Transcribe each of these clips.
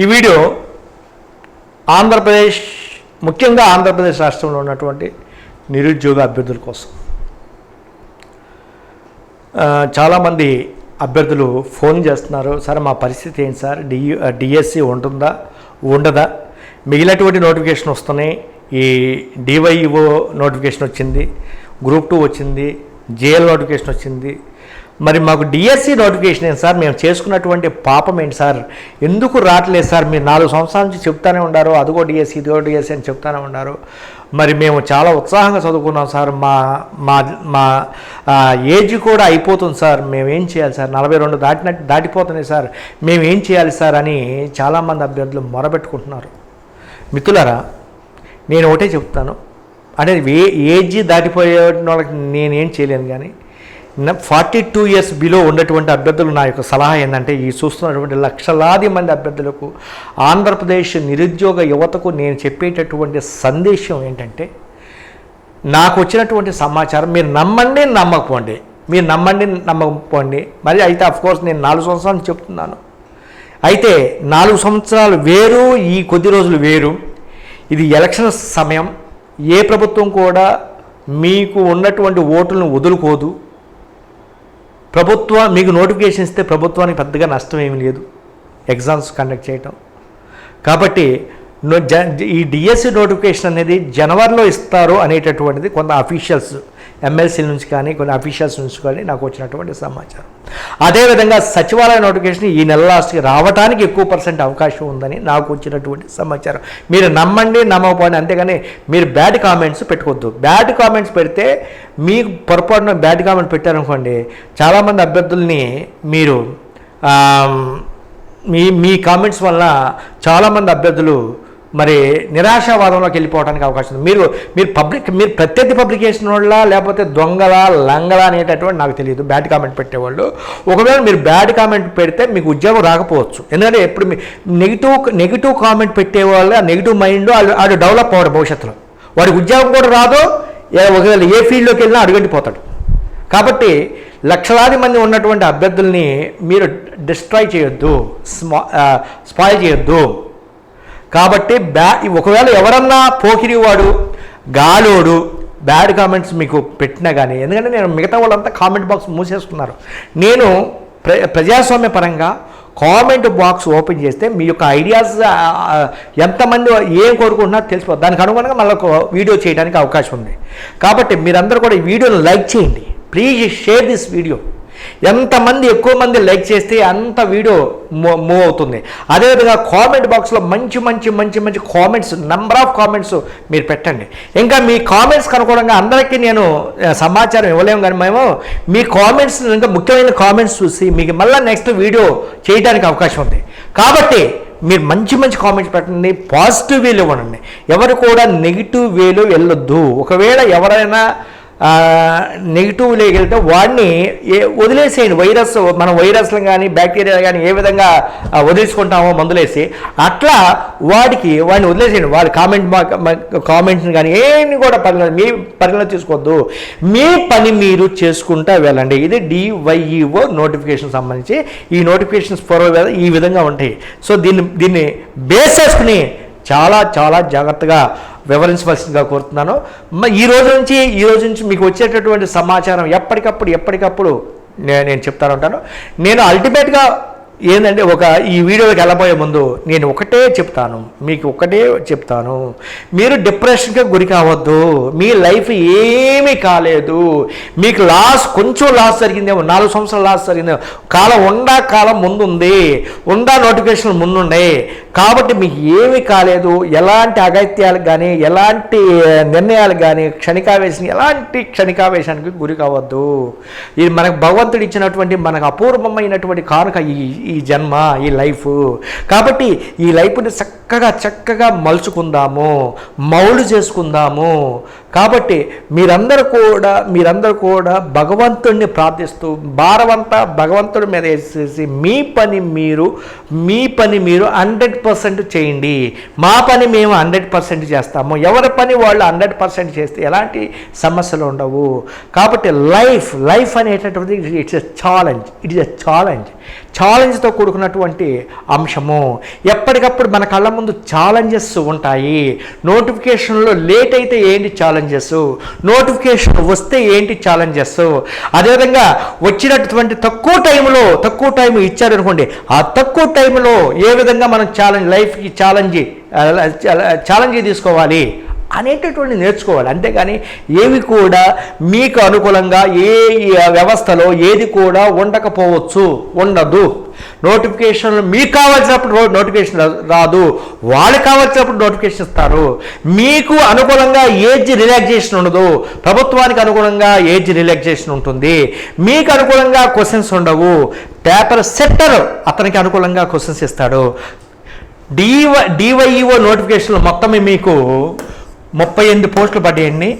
ఈ వీడియో ఆంధ్రప్రదేశ్ ముఖ్యంగా ఆంధ్రప్రదేశ్ రాష్ట్రంలో ఉన్నటువంటి నిరుద్యోగ అభ్యర్థుల కోసం. చాలామంది అభ్యర్థులు ఫోన్ చేస్తున్నారు. సార్ మా పరిస్థితి ఏంటి సార్? డి డిఎస్సి ఉంటుందా? ఉండదా? మిగిలినటువంటి నోటిఫికేషన్ వస్తున్నాయి. ఈ డివైఓ నోటిఫికేషన్ వచ్చింది. గ్రూప్ టూ వచ్చింది. జేఎల్ నోటిఫికేషన్ వచ్చింది. మరి మాకు డిఎస్సి నోటిఫికేషన్ ఏంటి సార్? మేము చేసుకున్నటువంటి పాపం ఏంటి సార్? ఎందుకు రావట్లేదు సార్? మీరు నాలుగు సంవత్సరాల నుంచి చెప్తానే ఉన్నారు అదిగో డిఎస్సి ఇదిగో డిఎస్సి అని చెప్తానే ఉన్నారు మరి మేము చాలా ఉత్సాహంగా చదువుకున్నాం సార్. మా మా మా ఏజ్ కూడా అయిపోతుంది సార్. మేము ఏం చేయాలి సార్? నలభై రెండు దాటినట్టు దాటిపోతున్నాయి సార్. మేము ఏం చేయాలి సార్ అని చాలామంది అభ్యర్థులు మొరబెట్టుకుంటున్నారు. మిత్రులారా నేను ఒకటే చెప్తాను. అంటే ఏ ఏజ్ దాటిపోయే వాళ్ళకి నేనేం చేయలేను కానీ ఫార్టీ టూ ఇయర్స్ బిలో ఉన్నటువంటి అభ్యర్థులు నా యొక్క సలహా ఏంటంటే ఈ చూస్తున్నటువంటి లక్షలాది మంది అభ్యర్థులకు ఆంధ్రప్రదేశ్ నిరుద్యోగ యువతకు నేను చెప్పేటటువంటి సందేశం ఏంటంటే నాకు వచ్చినటువంటి సమాచారం మీరు నమ్మండి నమ్మకపోండి. మీరు నమ్మండి నమ్మకపోండి. మరి అయితే కోర్స్ నేను నాలుగు సంవత్సరాలు చెప్తున్నాను. అయితే నాలుగు సంవత్సరాలు వేరు ఈ కొద్ది రోజులు వేరు. ఇది ఎలక్షన్ సమయం. ఏ ప్రభుత్వం కూడా మీకు ఉన్నటువంటి ఓటులను వదులుకోదు. ప్రభుత్వం మీకు నోటిఫికేషన్ ఇస్తే ప్రభుత్వానికి పెద్దగా నష్టం ఏమీ లేదు. ఎగ్జామ్స్ కండక్ట్ చేయటం. కాబట్టి ఈ డిఎస్సి నోటిఫికేషన్ అనేది జనవరిలో ఇస్తారు అనేటటువంటిది కొంత అఫీషియల్స్ ఎమ్మెల్సీ నుంచి కానీ కొన్ని అఫీషియల్స్ నుంచి కానీ నాకు వచ్చినటువంటి సమాచారం. అదేవిధంగా సచివాలయ నోటిఫికేషన్ ఈ నెల లాస్ట్కి రావడానికి ఎక్కువ పర్సెంట్ అవకాశం ఉందని నాకు వచ్చినటువంటి సమాచారం. మీరు నమ్మండి నమ్మకపోండి అంతేగాని మీరు బ్యాడ్ కామెంట్స్ పెట్టుకోవద్దు. బ్యాడ్ కామెంట్స్ పెడితే మీకు పొరపాటున బ్యాడ్ కామెంట్ పెట్టారనుకోండి చాలామంది అభ్యర్థుల్ని మీరు మీ మీ కామెంట్స్ వల్ల చాలామంది అభ్యర్థులు మరి నిరాశావాదంలోకి వెళ్ళిపోవడానికి అవకాశం ఉంది. మీరు మీరు పబ్లిక్ మీరు ప్రత్యర్థి పబ్లికేషన్ వాళ్ళ లేకపోతే దొంగల లంగల అనేటటువంటి నాకు తెలియదు. బ్యాడ్ కామెంట్ పెట్టేవాళ్ళు. ఒకవేళ మీరు బ్యాడ్ కామెంట్ పెడితే మీకు ఉద్యోగం రాకపోవచ్చు. ఎందుకంటే ఎప్పుడు మీ నెగిటివ్ నెగిటివ్ కామెంట్ పెట్టేవాళ్ళు ఆ నెగిటివ్ మైండ్ వాళ్ళు వాడు డెవలప్ అవ్వడు భవిష్యత్తులో. వాడికి ఉద్యోగం కూడా రాదు. ఒకవేళ ఏ ఫీల్డ్లోకి వెళ్ళినా అడుగంటిపోతాడు. కాబట్టి లక్షలాది మంది ఉన్నటువంటి అభ్యర్థుల్ని మీరు డిస్ట్రాయ్ చేయొద్దు. స్మా స్పాయిల్ చేయొద్దు. కాబట్టి బ్యా ఒకవేళ ఎవరన్నా పోకిరివాడు గాలోడు బ్యాడ్ కామెంట్స్ మీకు పెట్టినా కానీ ఎందుకంటే నేను మిగతా వాళ్ళంతా కామెంట్ బాక్స్ మూసేసుకున్నారు. నేను ప్ర ప్రజాస్వామ్య పరంగా కామెంట్ బాక్స్ ఓపెన్ చేస్తే మీ యొక్క ఐడియాస్ ఎంతమంది ఏం కోరుకుంటున్నారో తెలిసిపోతుంది దానికి అనుగుణంగా మళ్ళీ వీడియో చేయడానికి అవకాశం ఉంది. కాబట్టి మీరందరూ కూడా ఈ వీడియోని లైక్ చేయండి. Please share this video. ఎంతమంది ఎక్కువ మంది లైక్ చేస్తే అంత వీడియో మూవ్ అవుతుంది. అదేవిధంగా కామెంట్ బాక్స్లో మంచి మంచి మంచి మంచి కామెంట్స్ నెంబర్ ఆఫ్ కామెంట్స్ మీరు పెట్టండి. ఇంకా మీ కామెంట్స్ కనుకోవడంగా అందరికీ నేను సమాచారం ఇవ్వలేము కానీ మేము మీ కామెంట్స్ ఇంకా ముఖ్యమైన కామెంట్స్ చూసి మీకు మళ్ళీ నెక్స్ట్ వీడియో చేయడానికి అవకాశం ఉంది. కాబట్టి మీరు మంచి మంచి కామెంట్స్ పెట్టండి పాజిటివ్ వేలో ఇవ్వండి ఎవరు కూడా నెగిటివ్ వేలో వెళ్ళొద్దు. ఒకవేళ ఎవరైనా నెగిటివ్లోకి వెళ్తే వాడిని ఏ వదిలేసేయండి. వైరస్ మనం వైరస్లు కానీ బ్యాక్టీరియా కానీ ఏ విధంగా వదిలేసుకుంటామో మందులేసి అట్లా వాడికి వాడిని వదిలేసేయండి. వాడి కామెంట్ కామెంట్స్ని కానీ ఏమి కూడా పరిగణ మీ పరిగణన తీసుకోవద్దు. మీ పని మీరు చేసుకుంటా వెళ్ళండి. ఇది డివైఈఓ నోటిఫికేషన్ సంబంధించి ఈ నోటిఫికేషన్స్ ఫోర్ ఈ విధంగా ఉంటాయి. సో దీన్ని దీన్ని బేస్ చేసుకుని చాలా చాలా జాగ్రత్తగా వివరించవలసిందిగా కోరుతున్నాను. ఈ రోజు నుంచి ఈ రోజు నుంచి మీకు వచ్చేటటువంటి సమాచారం ఎప్పటికప్పుడు ఎప్పటికప్పుడు నేను నేను చెప్తాను ఉంటాను. నేను అల్టిమేట్గా ఏంటంటే ఒక ఈ వీడియోకి వెళ్ళబోయే ముందు నేను ఒకటే చెప్తాను. మీకు ఒకటే చెప్తాను. మీరు డిప్రెషన్కి గురి కావద్దు. మీ లైఫ్ ఏమీ కాలేదు. మీకు లాస్ కొంచెం లాస్ జరిగిందేమో నాలుగు సంవత్సరాలు లాస్ జరిగిందేమో కాలం ఉండా కాలం ముందుంది. ఉండా నోటిఫికేషన్ ముందున్నాయి. కాబట్టి మీకు ఏమీ కాలేదు. ఎలాంటి అగత్యాలకు కానీ ఎలాంటి నిర్ణయాలకు కానీ క్షణికావేశం ఎలాంటి క్షణికావేశానికి గురి కావద్దు. ఇది మనకు భగవంతుడు ఇచ్చినటువంటి మనకు అపూర్వమైనటువంటి కానుక ఈ ఈ జన్మ ఈ లైఫ్. కాబట్టి ఈ లైఫ్ని చక్కగా చక్కగా మలుచుకుందాము. మౌలు చేసుకుందాము. కాబట్టి మీరందరూ కూడా మీరందరూ కూడా భగవంతుడిని ప్రార్థిస్తూ భారమంతా భగవంతుడి మీద వేసేసి మీ పని మీరు మీ పని మీరు హండ్రెడ్ పర్సెంట్ చేయండి. మా పని మేము హండ్రెడ్ పర్సెంట్ చేస్తాము. ఎవరి పని వాళ్ళు హండ్రెడ్ పర్సెంట్ చేస్తే ఎలాంటి సమస్యలు ఉండవు. కాబట్టి లైఫ్ లైఫ్ అనేటటువంటిది it's a challenge it is a challenge ఛాలెంజ్తో కూడుకున్నటువంటి అంశము. ఎప్పటికప్పుడు మన కళ్ళ ముందు ఛాలెంజెస్ ఉంటాయి. నోటిఫికేషన్లో లేట్ అయితే ఏంటి ఛాలెంజెస్? నోటిఫికేషన్ వస్తే ఏంటి ఛాలెంజెస్? అదేవిధంగా వచ్చినటువంటి తక్కువ టైంలో తక్కువ టైం ఇచ్చారనుకోండి ఆ తక్కువ టైంలో ఏ విధంగా మనం ఛాలెంజ్ లైఫ్కి ఛాలెంజ్ ఛాలెంజ్ తీసుకోవాలి? అనేటటువంటి నేర్చుకోవాలి. అంతేగాని ఏవి కూడా మీకు అనుకూలంగా ఏ వ్యవస్థలో ఏది కూడా ఉండకపోవచ్చు ఉండదు. నోటిఫికేషన్ మీకు కావాల్సినప్పుడు నోటిఫికేషన్ రాదు. వాళ్ళకి కావాల్సినప్పుడు నోటిఫికేషన్ ఇస్తారు. మీకు అనుకూలంగా ఏజ్ రిలాక్సేషన్ ఉండదు. ప్రభుత్వానికి అనుగుణంగా ఏజ్ రిలాక్సేషన్ ఉంటుంది. మీకు అనుకూలంగా క్వశ్చన్స్ ఉండవు. పేపర్ సెట్టర్ అతనికి అనుకూలంగా క్వశ్చన్స్ ఇస్తాడు. డివై డివైఈఓ నోటిఫికేషన్లు మొత్తం మీకు ముప్పై ఎనిమిది పోస్టులు పడ్డాయండి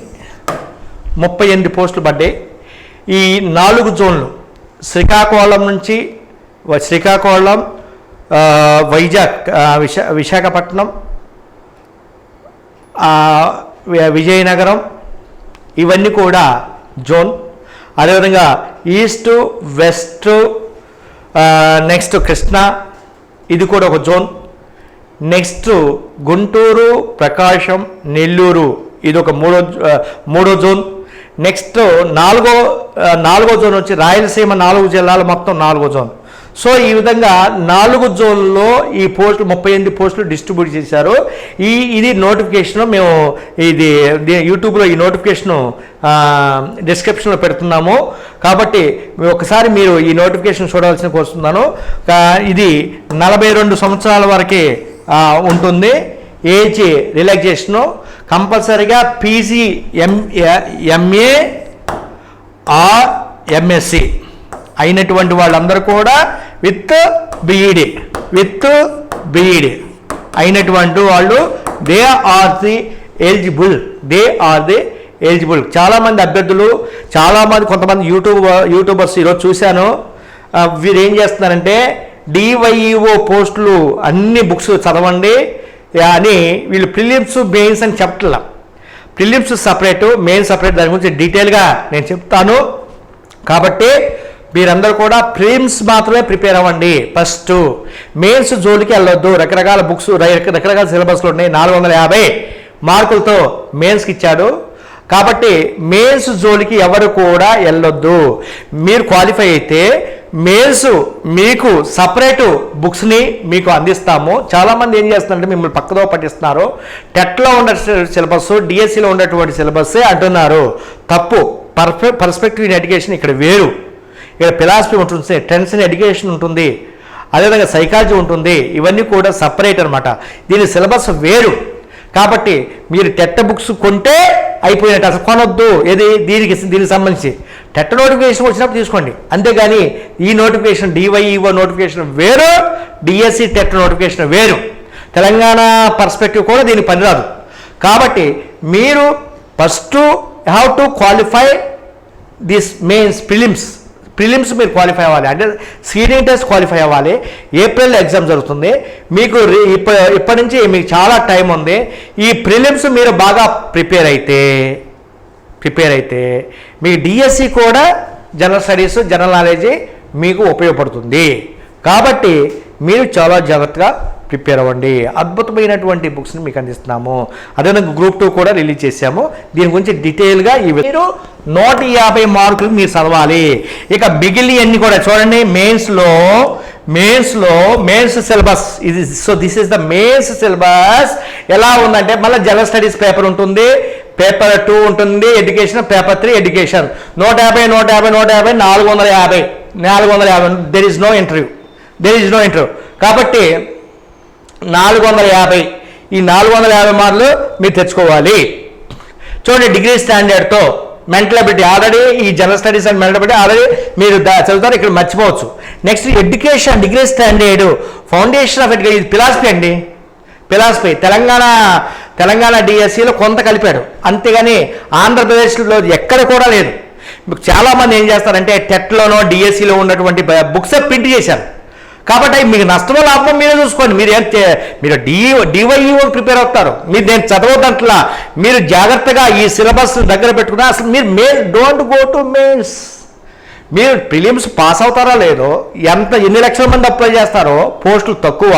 ముప్పై ఎనిమిది పోస్టులు పడ్డాయి. ఈ నాలుగు జోన్లు శ్రీకాకుళం నుంచి శ్రీకాకుళం వైజాగ్ విశా విశాఖపట్నం విజయనగరం ఇవన్నీ కూడా జోన్. అదేవిధంగా ఈస్ట్ వెస్ట్ నెక్స్ట్ కృష్ణా ఇది కూడా ఒక జోన్. నెక్స్ట్ గుంటూరు ప్రకాశం నెల్లూరు. ఇది ఒక మూడో మూడో జోన్. నెక్స్ట్ నాలుగో నాలుగో జోన్ వచ్చి రాయలసీమ నాలుగు జిల్లాలు మొత్తం నాలుగో జోన్. సో ఈ విధంగా నాలుగు జోన్లో ఈ పోస్టులు ముప్పై ఎనిమిది పోస్టులు డిస్ట్రిబ్యూట్ చేశారు. ఈ ఇది నోటిఫికేషన్ మేము ఇది యూట్యూబ్లో ఈ నోటిఫికేషను డిస్క్రిప్షన్లో పెడుతున్నాము. కాబట్టి ఒకసారి మీరు ఈ నోటిఫికేషన్ చూడాల్సిన కోరుతున్నాను. ఇది నలభై రెండు సంవత్సరాల వరకే ఉంటుంది. ఏజ్ రిలాక్సేషను కంపల్సరీగా PG M MA or MSc అయినటువంటి వాళ్ళందరూ కూడా విత్ బీఈడి విత్ బీఈడి అయినటువంటి వాళ్ళు they are the eligible they are the eligible చాలామంది అభ్యర్థులు చాలామంది కొంతమంది యూట్యూబ్ యూట్యూబర్స్ ఈరోజు చూశాను. వీరు ఏం చేస్తున్నారంటే డివైఈఓ పోస్టులు అన్ని బుక్స్ చదవండి. అని వీళ్ళు ప్రిలిమ్స్ మెయిన్స్ అని చెప్పట్లా. ప్రిలిమ్స్ సపరేటు మెయిన్ సపరేట్ దాని గురించి డీటెయిల్గా నేను చెప్తాను. కాబట్టి మీరందరూ కూడా ప్రిలిమ్స్ మాత్రమే ప్రిపేర్ అవ్వండి. ఫస్ట్ మెయిన్స్ జోలికి వెళ్ళొద్దు. రకరకాల బుక్స్ రకరకాల సిలబస్లు ఉన్నాయి. నాలుగు వందల యాభై మార్కులతో మెయిన్స్కి ఇచ్చాడు. కాబట్టి మెయిన్స్ జోలికి ఎవరు కూడా వెళ్ళొద్దు. మీరు క్వాలిఫై అయితే మేల్స్ మీకు సపరేటు బుక్స్ని మీకు అందిస్తాము. చాలామంది ఏం చేస్తున్నారంటే మిమ్మల్ని పక్కదో పట్టిస్తున్నారు. టెట్లో ఉన్న సిలబస్ డిఎస్సిలో ఉన్నటువంటి సిలబస్సే అంటున్నారు. తప్పు. పర్ఫెక్ట్ పర్స్పెక్టివ్ ఇన్ ఎడ్యుకేషన్ ఇక్కడ వేరు. ఇక్కడ ఫిలాసఫీ ఉంటుంది ట్రెండ్స్ ఇన్ ఎడ్యుకేషన్ ఉంటుంది. అదేవిధంగా సైకాలజీ ఉంటుంది. ఇవన్నీ కూడా సపరేట్ అనమాట దీని సిలబస్ వేరు. కాబట్టి మీరు టెట్ట బుక్స్ కొంటే అయిపోయినట్టు. అసలు కొనొద్దు. ఏది? దీనికి దీనికి సంబంధించి. టెట్ట నోటిఫికేషన్ వచ్చినప్పుడు తీసుకోండి. అంతేగాని ఈ నోటిఫికేషన్ డివైఈఓ నోటిఫికేషన్ వేరు డిఎస్సి టెట్ నోటిఫికేషన్ వేరు. తెలంగాణ పర్స్పెక్టివ్ కూడా దీనికి పనిరాదు కాబట్టి మీరు first have to qualify this mains films. Prelims మీరు క్వాలిఫై అవ్వాలి. అంటే సీనియర్ టెస్ట్ క్వాలిఫై అవ్వాలి. ఏప్రిల్ ఎగ్జామ్ జరుగుతుంది. మీకు రి- ఇప్ప ఇప్పటి నుంచి మీకు చాలా టైం ఉంది. ఈ ప్రిలిమ్స్ మీరు బాగా ప్రిపేర్ అయితే ప్రిపేర్ అయితే మీ డిఎస్సి కూడా జనరల్ స్టడీస్ జనరల్ నాలెడ్జ్ మీకు ఉపయోగపడుతుంది. కాబట్టి మీరు చాలా జాగ్రత్తగా ప్రిపేర్ అవ్వండి. అద్భుతమైనటువంటి బుక్స్ని మీకు అందిస్తున్నాము. అదేవిధంగా గ్రూప్ టూ కూడా రిలీజ్ చేశాము. దీని గురించి డీటెయిల్గా ఈ మీరు నూట యాభై మార్కులు మీరు చదవాలి. ఇక మిగిలి అన్ని కూడా చూడండి. మెయిన్స్లో మెయిన్స్లో మెయిన్స్ సిలబస్ ఇది so this is the mains syllabus ఎలా ఉందంటే మళ్ళీ జనరల్ స్టడీస్ పేపర్ ఉంటుంది. పేపర్ టూ ఉంటుంది. ఎడ్యుకేషన్ పేపర్ త్రీ ఎడ్యుకేషన్ నూట యాభై నూట యాభై నూట యాభై నాలుగు వందల యాభై. నాలుగు వందల యాభై. There is no interview there is no interview కాబట్టి నాలుగు వందల యాభై. ఈ నాలుగు వందల యాభై మార్కులు మీరు తెచ్చుకోవాలి. చూడండి డిగ్రీ స్టాండర్డ్తో మెంటల్ అబిలిటీ ఆల్రెడీ ఈ general studies and mental ability already మీరు చదువుతారు ఇక్కడ మర్చిపోవచ్చు. Next education degree standard foundation of education ఇది ఫిలాసఫీ అండి. ఫిలాసఫీ తెలంగాణ తెలంగాణ డిఎస్సిలో కొంత కలిపారు. అంతేగాని ఆంధ్రప్రదేశ్లో ఎక్కడ కూడా లేదు. చాలామంది ఏం చేస్తారంటే టెట్లోనో డిఎస్సిలో ఉన్నటువంటి బుక్స్ ప్రింట్ చేశారు. కాబట్టి మీకు నష్టమో లాభం మీరే చూసుకోండి. మీరు ఏం మీరు డి డివైఈఓ ప్రిపేర్ అవుతారు. మీరు నేను చదవదంట్లా మీరు జాగ్రత్తగా ఈ సిలబస్ దగ్గర పెట్టుకుని అసలు మీరు main don't go to mains మీరు ప్రిలిమ్స్ పాస్ అవుతారో లేదో ఎంత ఎన్ని లక్షల మంది అప్లై చేస్తారో పోస్టులు తక్కువ.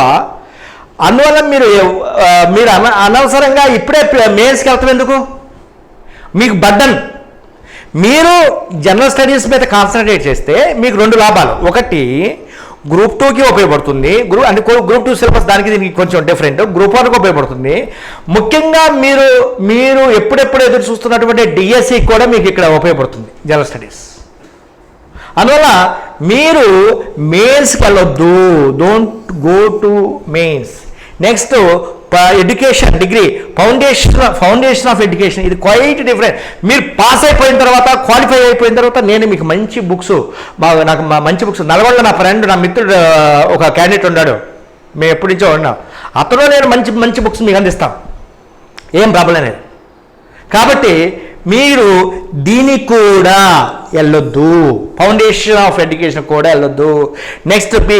అందువల్ల మీరు మీరు అన అనవసరంగా ఇప్పుడే మెయిన్స్కి వెళ్తాం ఎందుకు? మీకు బడ్డన్ మీరు జనరల్ స్టడీస్ మీద కాన్సన్ట్రేట్ చేస్తే మీకు రెండు లాభాలు. ఒకటి గ్రూప్ టూకి ఉపయోగపడుతుంది. గ్రూప్ అంటే గ్రూప్ టూ సిలబస్ దానికి దీనికి కొంచెం డిఫరెంట్ గ్రూప్ వన్కి ఉపయోగపడుతుంది. ముఖ్యంగా మీరు మీరు ఎప్పుడెప్పుడు ఎదురు చూస్తున్నటువంటి డిఎస్సి కూడా మీకు ఇక్కడ ఉపయోగపడుతుంది. జనరల్ స్టడీస్ అందువల్ల మీరు మెయిన్స్కి వెళ్ళొద్దు. Don't go to mains next education degree foundation foundation of education ఇది క్వైట్ డిఫరెంట్. మీరు పాస్ అయిపోయిన తర్వాత క్వాలిఫై అయిపోయిన తర్వాత నేను మీకు మంచి బుక్స్ నాకు మా- మంచి బుక్స్ నల్గొండ నా ఫ్రెండ్ నా మిత్రుడు ఒక క్యాండిడేట్ ఉన్నాడు. మేము ఎప్పటి నుంచో ఉన్నాం. అతను నేను మంచి మంచి బుక్స్ మీకు అందిస్తాం. ఏం ప్రాబ్లం లేదు. కాబట్టి మీరు దీనికి కూడా వెళ్ళొద్దు ఫౌండేషన్ ఆఫ్ ఎడ్యుకేషన్ కూడా వెళ్ళొద్దు next B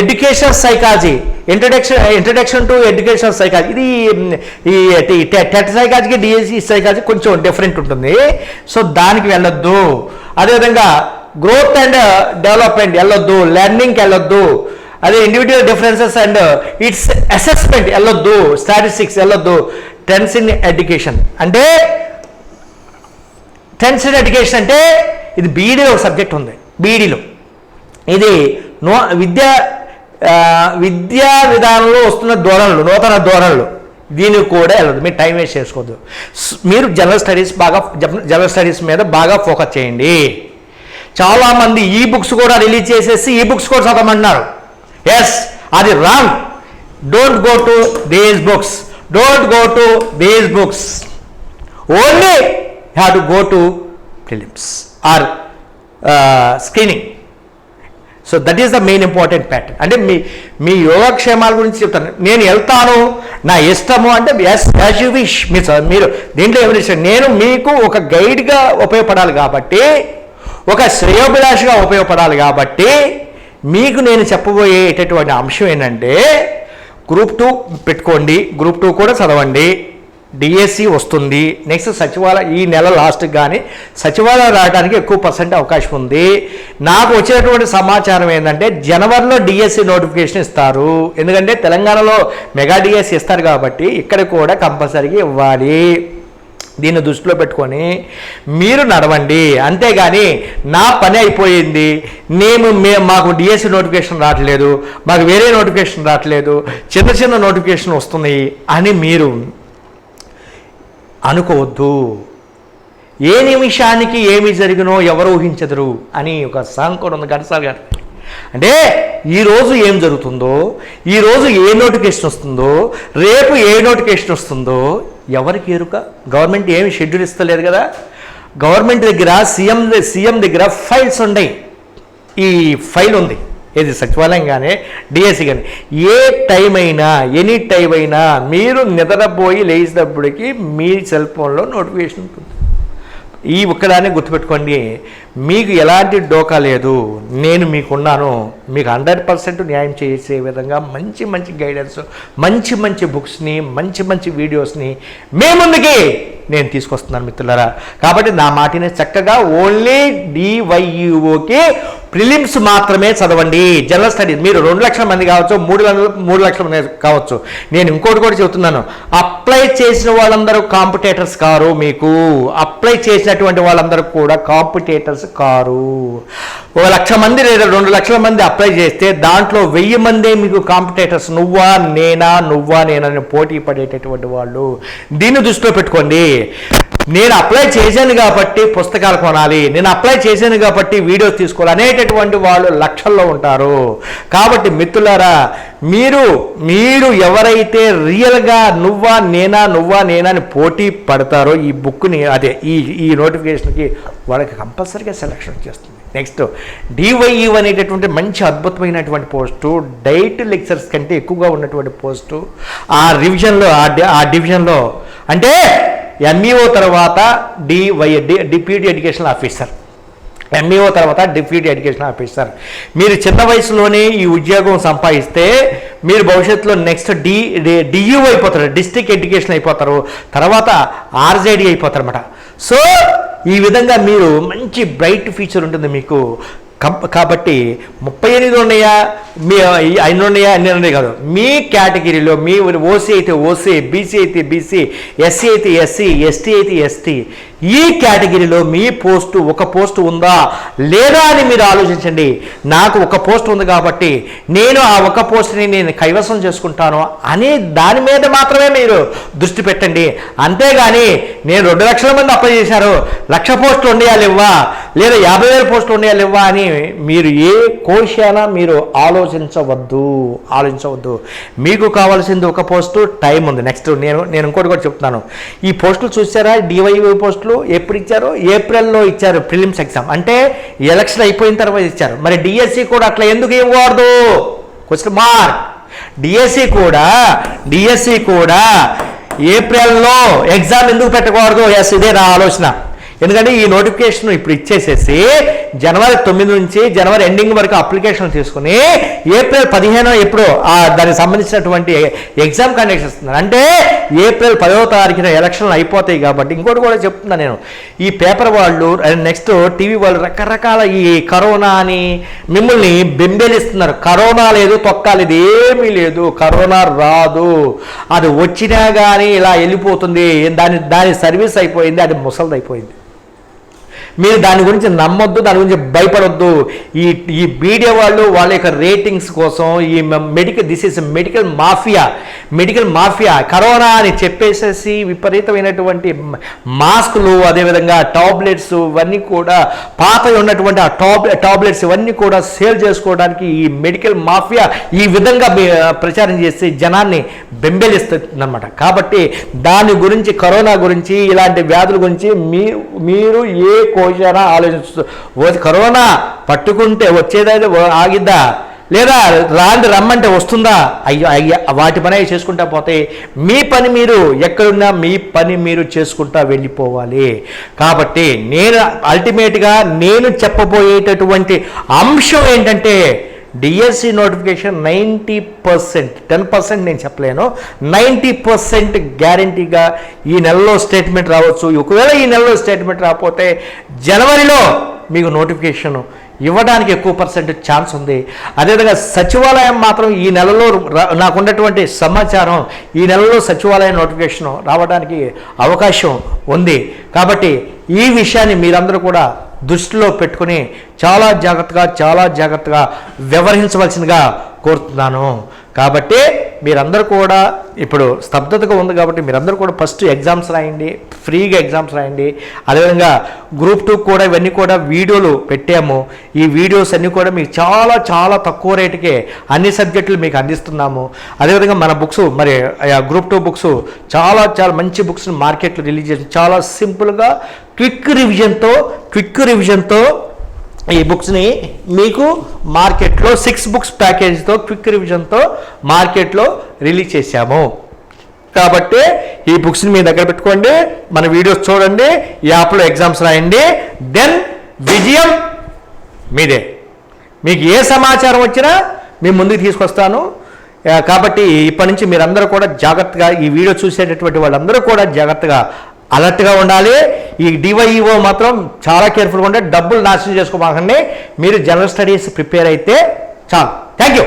education psychology introduction introduction to education psychology ఇది ఈ టెట్ సైకాలజీకి డిఎస్సి సైకాలజీ కొంచెం డిఫరెంట్ ఉంటుంది. సో దానికి వెళ్ళొద్దు. అదేవిధంగా గ్రోత్ అండ్ డెవలప్మెంట్ వెళ్ళొద్దు లెర్నింగ్కి వెళ్ళొద్దు అదే individual differences and it's assessment వెళ్ళొద్దు స్టాటిస్టిక్స్ వెళ్ళొద్దు టెన్స్ ఇన్ ఎడ్యుకేషన్ అంటే టెన్స్ ఇన్ ఎడ్యుకేషన్ అంటే ఇది బీఈడీలో ఒక సబ్జెక్ట్ ఉంది బీఈడీలో ఇది నో విద్యా విద్యా విధానంలో వస్తున్న ధోరణులు నూతన ధోరణులు. దీనికి కూడా వెళ్ళదు మీరు టైం వేస్ట్ చేసుకోవద్దు. మీరు జనరల్ స్టడీస్ బాగా జనరల్ స్టడీస్ మీద బాగా ఫోకస్ చేయండి. చాలామంది ఈ బుక్స్ కూడా రిలీజ్ చేసేసి ఈ బుక్స్ కూడా చదవమంటున్నారు. ఎస్ అది wrong don't go to these books don't go to these books only have to go to films or screening. So that is the main important pattern. అంటే మీ మీ యోగక్షేమాల గురించి చెప్తాను. నేను వెళ్తాను నా ఇష్టము అంటే ఎస్ యాజ్ యూ విష్ మీ చ- మీరు దీంట్లో ఏమి ఇష్టం నేను మీకు ఒక గైడ్గా ఉపయోగపడాలి కాబట్టి ఒక శ్రేయోభిలాషగా ఉపయోగపడాలి కాబట్టి మీకు నేను చెప్పబోయేటటువంటి అంశం ఏంటంటే గ్రూప్ టూ పెట్టుకోండి. గ్రూప్ టూ కూడా చదవండి. డిఎస్సి వస్తుంది. నెక్స్ట్ సచివాలయం ఈ నెల లాస్ట్కి కానీ సచివాలయం రావడానికి ఎక్కువ పర్సెంట్ అవకాశం ఉంది. నాకు వచ్చినటువంటి సమాచారం ఏంటంటే జనవరిలో డిఎస్సి నోటిఫికేషన్ ఇస్తారు. ఎందుకంటే తెలంగాణలో మెగా డిఎస్సి ఇస్తారు కాబట్టి ఇక్కడ కూడా కంపల్సరీగా ఇవ్వాలి. దీన్ని దృష్టిలో పెట్టుకొని మీరు నడవండి. అంతేగాని నా పని అయిపోయింది. నేను మే మాకు డిఎస్సి నోటిఫికేషన్ రావట్లేదు. మాకు వేరే నోటిఫికేషన్ రావట్లేదు. చిన్న చిన్న నోటిఫికేషన్ వస్తున్నాయి అని మీరు అనుకోవద్దు. ఏ నిమిషానికి ఏమి జరిగినో ఎవరు ఊహించదురు అని ఒక సాంగ్ కూడా ఉంది ఘంటసాల గారు. అంటే ఈరోజు ఏం జరుగుతుందో ఈరోజు ఏ నోటిఫికేషన్ వస్తుందో రేపు ఏ నోటిఫికేషన్ వస్తుందో ఎవరికి ఎరుక? గవర్నమెంట్ ఏమి షెడ్యూల్ ఇస్తలేదు కదా. గవర్నమెంట్ దగ్గర సీఎం సీఎం దగ్గర ఫైల్స్ ఉన్నాయి. ఈ ఫైల్ ఉంది. ఏది? సచివాలయం కానీ డిఎస్సి కానీ ఏ టైం అయినా ఎనీ టైం అయినా మీరు నిద్రపోయి లేచినప్పటికీ మీ సెల్ ఫోన్లో నోటిఫికేషన్ ఉంటుంది. ఈ ఒక్కదాన్ని గుర్తుపెట్టుకోండి. మీకు ఎలాంటి డోకా లేదు నేను మీకున్నాను. మీకు హండ్రెడ్ పర్సెంట్ న్యాయం చేసే విధంగా మంచి మంచి గైడెన్స్ మంచి మంచి బుక్స్ని మంచి మంచి వీడియోస్ని మే ముందుకి నేను తీసుకొస్తున్నాను మిత్రులారా. కాబట్టి నా మాటిని చక్కగా ఓన్లీ డివైయుఓకి ప్రిలిమ్స్ మాత్రమే చదవండి. జనరల్ స్టడీస్ మీరు రెండు లక్షల మంది కావచ్చు మూడు మూడు లక్షల మంది కావచ్చు. నేను ఇంకోటి కూడా చెబుతున్నాను. అప్లై చేసిన వాళ్ళందరూ కాంపిటేటర్స్ కారు మీకు. అప్లై చేసినటువంటి వాళ్ళందరూ కూడా కాంపిటేటర్స్ కారు. ఒక లక్ష మంది లేదా రెండు లక్షల మంది అప్లై చేస్తే దాంట్లో వెయ్యి మందే మీకు కాంపిటేటర్స్. నువ్వా నేనా నువ్వా నేనని పోటీ పడేటటువంటి వాళ్ళు. దీన్ని దృష్టిలో పెట్టుకోండి. నేను అప్లై చేశాను కాబట్టి పుస్తకాలు కొనాలి. నేను అప్లై చేశాను కాబట్టి వీడియోస్ తీసుకోవాలి అనేటటువంటి వాళ్ళు లక్షల్లో ఉంటారు. కాబట్టి మిత్రులారా మీరు మీరు ఎవరైతే రియల్గా నువ్వా నేనా నువ్వా నేనా అని పోటీ పడతారో ఈ బుక్ని అదే ఈ ఈ నోటిఫికేషన్కి వాళ్ళకి కంపల్సరీగా సెలక్షన్ చేస్తుంది నెక్స్ట్ డివైయు అనేటటువంటి మంచి అద్భుతమైనటువంటి పోస్టు డైట్ లెక్చర్స్ కంటే ఎక్కువగా ఉన్నటువంటి పోస్టు ఆ రివిజన్లో ఆ డి- ఆ డివిజన్లో అంటే ఎంఈఓ తర్వాత DY D deputy education officer MEO తర్వాత డిప్యూటీ ఎడ్యుకేషన్ ఆఫీసర్ మీరు చిన్న వయసులోనే ఈ ఉద్యోగం సంపాదిస్తే మీరు భవిష్యత్తులో నెక్స్ట్ డి డియూ అయిపోతారు డిస్ట్రిక్ట్ ఎడ్యుకేషన్ అయిపోతారు తర్వాత ఆర్జేడి అయిపోతారు అనమాట సో ఈ విధంగా మీరు మంచి బ్రైట్ ఫ్యూచర్ ఉంటుంది మీకు. కాబట్టి ముప్పై ఎనిమిది ఉన్నాయా? మీ అన్ని ఉన్నాయా? అన్ని ఉన్నాయి కాదు. మీ కేటగిరీలో మీ ఓసీ అయితే ఓసీ బీసీ అయితే బీసీ ఎస్సీ అయితే ఎస్సీ ఎస్టీ అయితే ఎస్టీ ఈ కేటగిరీలో మీ పోస్టు ఒక పోస్టు ఉందా? లేదా అని మీరు ఆలోచించండి. నాకు ఒక పోస్ట్ ఉంది కాబట్టి నేను ఆ ఒక పోస్ట్ని నేను కైవసం చేసుకుంటాను అనే దాని మీద మాత్రమే మీరు దృష్టి పెట్టండి. అంతేగాని నేను రెండు లక్షల మంది అప్లై చేశారు. లక్ష పోస్టులు ఉండేయాలివ్వా లేదా యాభై వేల పోస్టులు ఉండేయాలి అని మీరు ఏ కోశాన మీరు ఆలోచించవద్దు ఆలోచించవద్దు. మీకు కావాల్సింది ఒక పోస్టు టైం ఉంది. నెక్స్ట్ నేను నేను ఇంకోటి కూడా చెప్తున్నాను. ఈ పోస్టులు చూసారా? డివైఓ పోస్టులు ఎప్పుడు ఇచ్చారు? ఏప్రిల్లో ఇచ్చారు ప్రిలిమ్స్ ఎగ్జామ్. అంటే ఎలక్షన్ అయిపోయిన తర్వాత ఇచ్చారు. మరి డిఎస్సి కూడా అట్లా ఎందుకు ఇవ్వకూడదు? క్వశ్చన్ మార్క్ డిఎస్సి కూడా డిఎస్సి కూడా ఏప్రిల్లో ఎగ్జామ్ ఎందుకు పెట్టకూడదు? ఎస్ ఇదే నా ఆలోచన. ఎందుకంటే ఈ నోటిఫికేషన్ ఇప్పుడు ఇచ్చేసేసి జనవరి తొమ్మిది నుంచి జనవరి ఎండింగ్ వరకు అప్లికేషన్ తీసుకుని ఏప్రిల్ పదిహేను ఎప్పుడు దానికి సంబంధించినటువంటి ఎగ్జామ్ కండక్ట్ చేస్తున్నారు. అంటే ఏప్రిల్ పదవ తారీఖున ఎలక్షన్లు అయిపోతాయి కాబట్టి ఇంకోటి కూడా చెప్తున్నా నేను. ఈ పేపర్ వాళ్ళు నెక్స్ట్ టీవీ వాళ్ళు రకరకాల ఈ కరోనా అని మిమ్మల్ని బెంబేలిస్తున్నారు. కరోనా లేదు తొక్కాలి ఏమీ లేదు కరోనా రాదు. అది వచ్చినా కానీ ఇలా వెళ్ళిపోతుంది. దాని దాని సర్వీస్ అయిపోయింది అది ముసలిది అయిపోయింది మీరు దాని గురించి నమ్మొద్దు దాని గురించి భయపడొద్దు. ఈ ఈ మీడియా వాళ్ళు వాళ్ళ యొక్క రేటింగ్స్ కోసం ఈ medical this is medical mafia medical mafia corona అని చెప్పేసేసి విపరీతమైనటువంటి మాస్కులు అదేవిధంగా టాబ్లెట్స్ ఇవన్నీ కూడా పాత ఉన్నటువంటి ఆ టాబ్ టాబ్లెట్స్ ఇవన్నీ కూడా సేల్ చేసుకోవడానికి ఈ మెడికల్ మాఫియా ఈ విధంగా ప్రచారం చేసి జనాన్ని బెంబేలిస్తుందన్నమాట. కాబట్టి దాని గురించి కరోనా గురించి ఇలాంటి వ్యాధుల గురించి మీ మీరు ఏ కోశానా ఆలోచిస్తూ ఓ కరోనా పట్టుకుంటే వచ్చేదైతే ఆగిద్దా? లేదా రాండి రమ్మంటే వస్తుందా? అయ్యో అయ్యా వాటి పని అవి చేసుకుంటా పోతే మీ పని మీరు ఎక్కడున్నా మీ పని మీరు చేసుకుంటా వెళ్ళిపోవాలి. కాబట్టి నేను అల్టిమేట్గా నేను చెప్పబోయేటటువంటి అంశం ఏంటంటే DSC notification ninety percent ten percent నేను చెప్పలేను. నైంటీ పర్సెంట్ గ్యారంటీగా ఈ నెలలో స్టేట్మెంట్ రావచ్చు. ఒకవేళ ఈ నెలలో స్టేట్మెంట్ రాకపోతే జనవరిలో మీకు నోటిఫికేషన్ ఇవ్వడానికి ఎక్కువ పర్సెంట్ ఛాన్స్ ఉంది. అదేవిధంగా సచివాలయం మాత్రం ఈ నెలలో రా- నాకున్నటువంటి సమాచారం ఈ నెలలో సచివాలయం నోటిఫికేషన్ రావడానికి అవకాశం ఉంది. కాబట్టి ఈ విషయాన్ని మీరందరూ కూడా దృష్టిలో పెట్టుకుని చాలా జాగ్రత్తగా చాలా జాగ్రత్తగా వ్యవహరించవలసిందిగా కోరుతున్నాను. కాబట్టి మీరందరూ కూడా ఇప్పుడు స్తబ్దతగా ఉంది కాబట్టి మీరందరూ కూడా ఫస్ట్ ఎగ్జామ్స్ రాయండి ఫ్రీగా ఎగ్జామ్స్ రాయండి. అదేవిధంగా గ్రూప్ టూ కూడా ఇవన్నీ కూడా వీడియోలు పెట్టాము. ఈ వీడియోస్ అన్నీ కూడా మీకు చాలా చాలా తక్కువ రేటుకే అన్ని సబ్జెక్టులు మీకు అందిస్తున్నాము. అదేవిధంగా మన బుక్స్ మరి గ్రూప్ టూ బుక్స్ చాలా చాలా మంచి బుక్స్ మార్కెట్లో రిలీజ్ చేసి చాలా సింపుల్గా క్విక్ రివిజన్తో క్విక్ రివిజన్తో ఈ బుక్స్ని మీకు మార్కెట్లో సిక్స్ బుక్స్ ప్యాకేజ్తో క్విక్ రివిజన్తో మార్కెట్లో రిలీజ్ చేశాము. కాబట్టి ఈ బుక్స్ని మీ దగ్గర పెట్టుకోండి మన వీడియోస్ చూడండి ఈ యాప్లో ఎగ్జామ్స్ రాయండి దెన్ విజయం మీదే. మీకు ఏ సమాచారం వచ్చినా మీ ముందుకు తీసుకొస్తాను. కాబట్టి ఇప్పటి నుంచి మీరందరూ కూడా జాగ్రత్తగా ఈ వీడియో చూసేటటువంటి వాళ్ళందరూ కూడా జాగ్రత్తగా అలర్ట్గా ఉండాలి. ఈ డివైఈఓ మాత్రం చాలా కేర్ఫుల్గా ఉంటే డబ్బులు నాశనం చేసుకోమాకండి. మీరు జనరల్ స్టడీస్ ప్రిపేర్ అయితే చాలు. Thank you